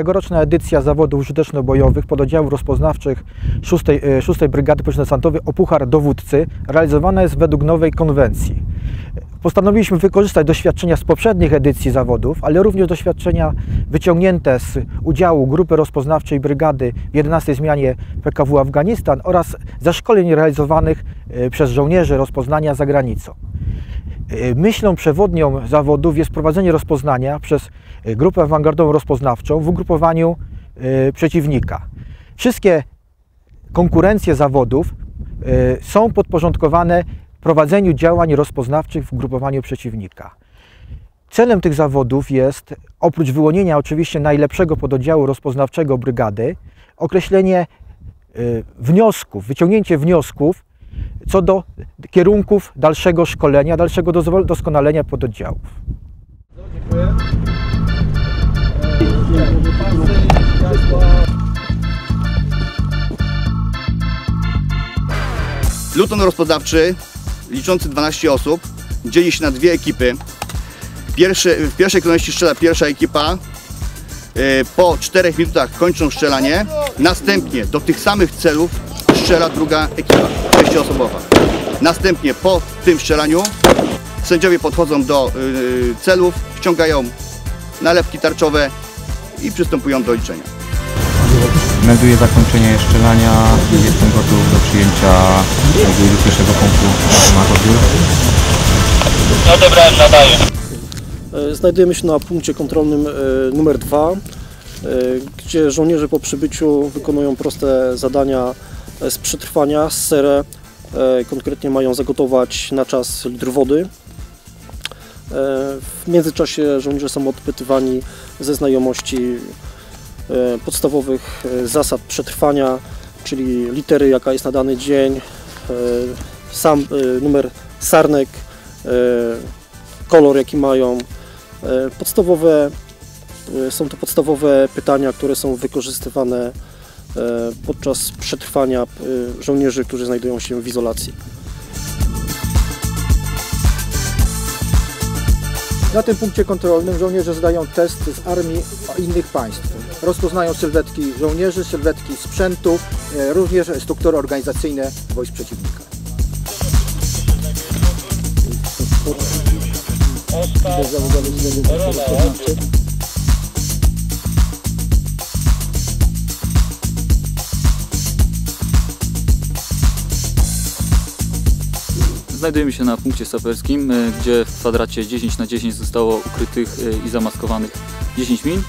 Tegoroczna edycja zawodów użyteczno-bojowych pododdziałów rozpoznawczych 6, 6 Brygady Poczynno-Desantowej o Puchar Dowódcy realizowana jest według nowej konwencji. Postanowiliśmy wykorzystać doświadczenia z poprzednich edycji zawodów, ale również doświadczenia wyciągnięte z udziału grupy rozpoznawczej brygady w 11 zmianie PKW Afganistan oraz zaszkoleń realizowanych e, przez żołnierzy rozpoznania za granicą. E, Myślą przewodnią zawodów jest prowadzenie rozpoznania przez e, grupę awangardową rozpoznawczą w ugrupowaniu e, przeciwnika. Wszystkie konkurencje zawodów są podporządkowane prowadzeniu działań rozpoznawczych w ugrupowaniu przeciwnika. Celem tych zawodów jest, oprócz wyłonienia oczywiście najlepszego pododdziału rozpoznawczego brygady, określenie wniosków, wyciągnięcie wniosków co do kierunków dalszego szkolenia, dalszego doskonalenia pododdziałów. Pluton rozpoznawczy, liczący 12 osób, dzieli się na dwie ekipy. Pierwszy, w pierwszej kolejności strzela pierwsza ekipa. E, Po 4 minutach kończą strzelanie. Następnie do tych samych celów strzela druga ekipa, sześcioosobowa. Następnie po tym strzelaniu sędziowie podchodzą do y, celów, wciągają nalepki tarczowe i przystępują do liczenia. Melduję zakończenie strzelania i jestem gotów do przyjęcia do pierwszego punktu na odbiór. Odebrałem, nadaję. E, Znajdujemy się na punkcie kontrolnym e, numer 2, gdzie żołnierze po przybyciu wykonują proste zadania e, z przetrwania, serę. E, Konkretnie mają zagotować na czas litr wody. E, W międzyczasie żołnierze są odpytywani ze znajomości e, podstawowych zasad przetrwania, czyli litery, jaka jest na dany dzień, sam numer sarnek, kolor, jaki mają. Podstawowe, są to podstawowe pytania, które są wykorzystywane podczas przetrwania e, żołnierzy, którzy znajdują się w izolacji. Na tym punkcie kontrolnym żołnierze zdają test z armii innych państw. Rozpoznają sylwetki żołnierzy, sylwetki sprzętu, e, również struktury organizacyjne wojsk przeciwnika. Znajdujemy się na punkcie saperskim, e, gdzie w kwadracie 10 na 10 zostało ukrytych e, i zamaskowanych 10 min.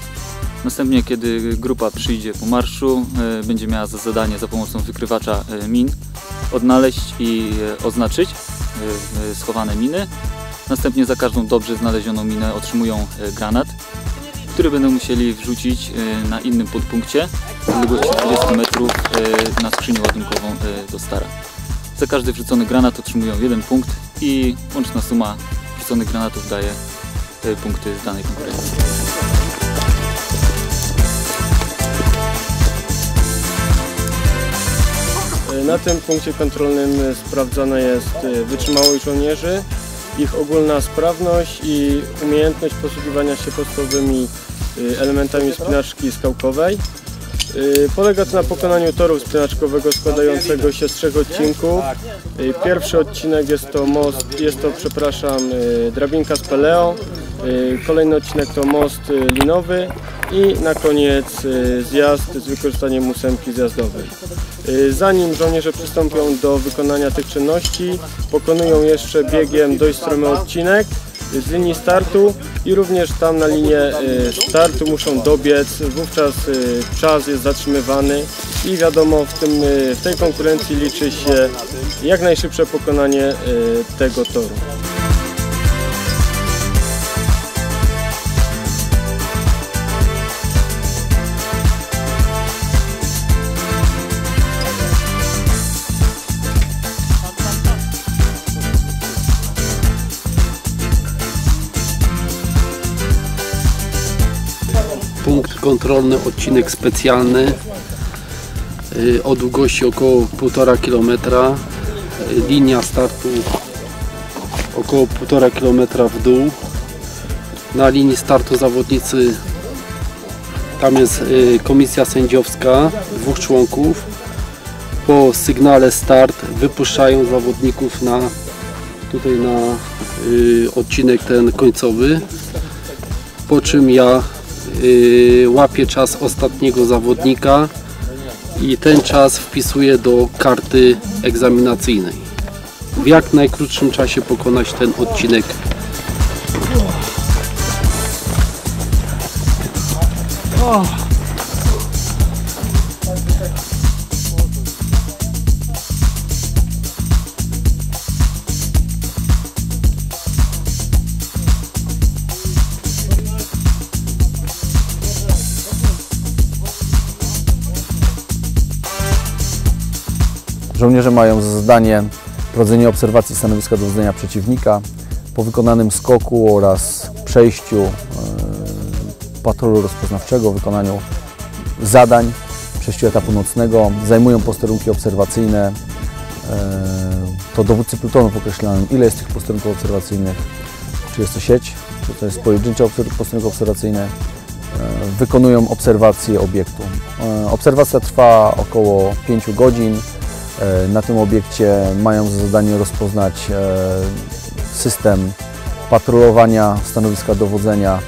Następnie, kiedy grupa przyjdzie po marszu, e, będzie miała za zadanie za pomocą wykrywacza min odnaleźć i oznaczyć schowane miny. Następnie za każdą dobrze znalezioną minę otrzymują granat, który będą musieli wrzucić na innym podpunkcie z odległości 20 metrów na skrzynię ładunkową do stara. Każdy wrzucony granat otrzymują jeden punkt i łączna suma wrzuconych granatów daje e, punkty z danej konkurencji. Na tym punkcie kontrolnym sprawdzana jest e, wytrzymałość żołnierzy, ich ogólna sprawność i umiejętność posługiwania się podstawowymi e, elementami spinaczki skałkowej. E, Polega to na pokonaniu toru spinaczkowego składającego się z trzech odcinków. E, Pierwszy odcinek jest to most, jest to, przepraszam, e, drabinka z Peleo. Kolejny odcinek to most linowy i na koniec zjazd z wykorzystaniem ósemki zjazdowej. Y, Zanim żołnierze przystąpią do wykonania tych czynności, pokonują jeszcze biegiem dość stromy odcinek z linii startu i również tam na linię y, startu muszą dobiec, wówczas y, czas jest zatrzymywany i wiadomo w, tym, y, w tej konkurencji liczy się jak najszybsze pokonanie tego toru. Kontrolny, odcinek specjalny y, o długości około 1,5 km. Y, Linia startu około 1,5 km w dół. Na linii startu zawodnicy Tam jest y, komisja sędziowska, dwóch członków. Po sygnale start wypuszczają zawodników na tutaj na odcinek ten końcowy. Po czym ja y, łapię czas ostatniego zawodnika i ten czas wpisuję do karty egzaminacyjnej. W jak najkrótszym czasie pokonać ten odcinek Żołnierze mają za zadanie prowadzenie obserwacji stanowiska dowodzenia przeciwnika po wykonanym skoku oraz przejściu e, patrolu rozpoznawczego, wykonaniu zadań, przejściu etapu nocnego. Zajmują posterunki obserwacyjne. E, To dowódcy plutonów określają, ile jest tych posterunków obserwacyjnych, czy jest to sieć, czy to jest pojedyncze posterunki obserwacyjne. E, Wykonują obserwację obiektu. Obserwacja trwa około 5 godzin. E, Na tym obiekcie mają za zadanie rozpoznać e, system patrolowania stanowiska dowodzenia,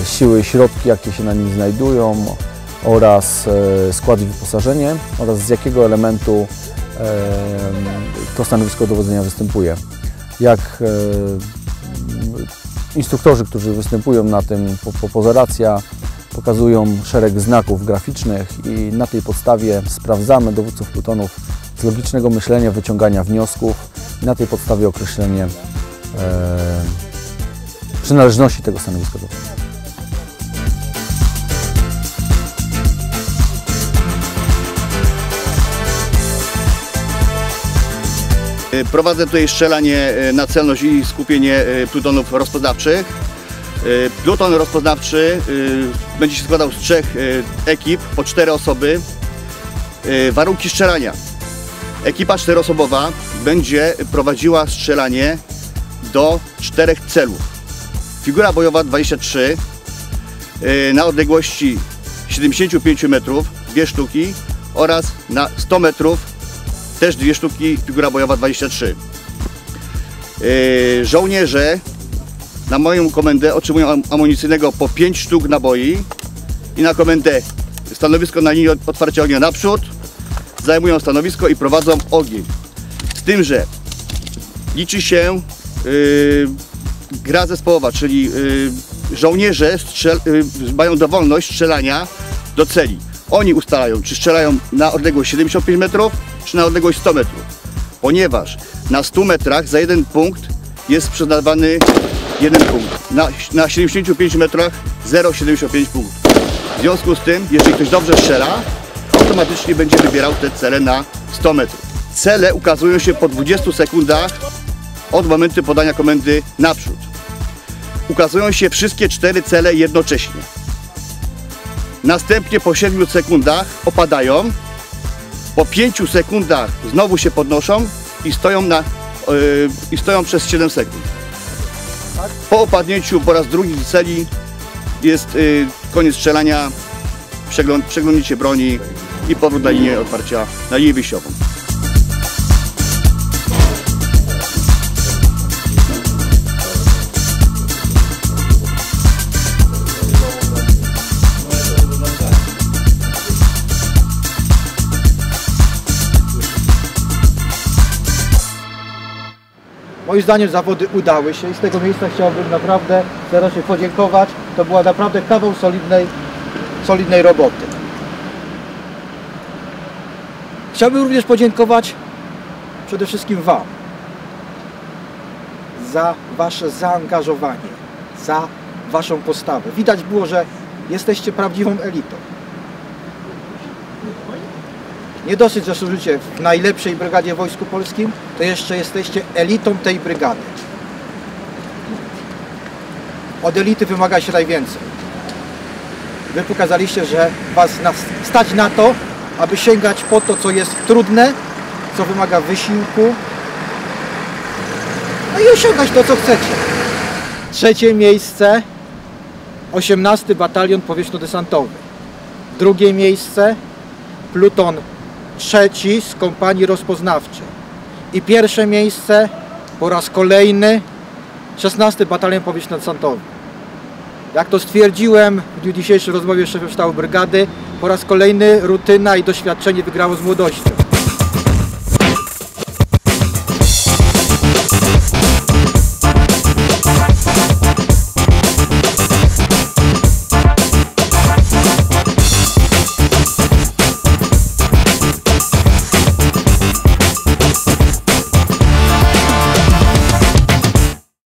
e, siły i środki, jakie się na nim znajdują oraz skład i wyposażenie oraz z jakiego elementu to stanowisko dowodzenia występuje. Jak instruktorzy, którzy występują na tym po, po pozeracja, pokazują szereg znaków graficznych i na tej podstawie sprawdzamy dowódców plutonów z logicznego myślenia, wyciągania wniosków i na tej podstawie określenie e, przynależności tego stanowiska dowodzenia. E, Prowadzę tutaj strzelanie e, na celność i skupienie e, plutonów rozpoznawczych. Pluton rozpoznawczy będzie się składał z trzech ekip, po cztery osoby. Warunki strzelania. Ekipa czteroosobowa będzie prowadziła strzelanie do czterech celów. Figura bojowa 23 e, na odległości 75 metrów, dwie sztuki oraz na 100 metrów też dwie sztuki, figura bojowa 23. Yy, żołnierze na moją komendę otrzymują am- amunicyjnego po 5 sztuk naboi i na komendę stanowisko na linii otwarcia ognia naprzód, zajmują stanowisko i prowadzą ogień. Z tym, że liczy się yy, gra zespołowa, czyli yy, żołnierze yy, mają dowolność strzelania do celi. Oni ustalają, czy strzelają na odległość 75 metrów, czy na odległość 100 metrów. Ponieważ na 100 metrach za jeden punkt jest przyznawany jeden punkt. Na, na 75 metrach 0,75 punktów. W związku z tym, jeżeli ktoś dobrze strzela, automatycznie będzie wybierał te cele na 100 metrów. Cele ukazują się po 20 sekundach od momentu podania komendy naprzód. Ukazują się wszystkie cztery cele jednocześnie. Następnie po 7 sekundach opadają, po 5 sekundach znowu się podnoszą i stoją, na, yy, i stoją przez 7 sekund. Po opadnięciu po raz drugi celi jest yy, koniec strzelania, przegląd, przeglądnięcie broni i powrót na linię otwarcia, na linię wyjściową. Moim zdaniem zawody udały się i z tego miejsca chciałbym naprawdę serdecznie podziękować. To była naprawdę kawał solidnej, solidnej roboty. Chciałbym również podziękować przede wszystkim Wam za Wasze zaangażowanie, za Waszą postawę. Widać było, że jesteście prawdziwą elitą. Nie dosyć, że służycie w najlepszej brygadzie Wojsku Polskim, to jeszcze jesteście elitą tej brygady. Od elity wymaga się najwięcej. Wy pokazaliście, że Was stać na to, aby sięgać po to, co jest trudne, co wymaga wysiłku, no i osiągać to, co chcecie. Trzecie miejsce, 18 Batalion Powietrzno-Desantowy. drugie miejsce pluton trzeci z kompanii rozpoznawczej i pierwsze miejsce po raz kolejny 16 Batalion Powietrzno-Desantowy. Jak to stwierdziłem w dniu dzisiejszej rozmowie z szefem sztabu brygady, po raz kolejny rutyna i doświadczenie wygrało z młodością.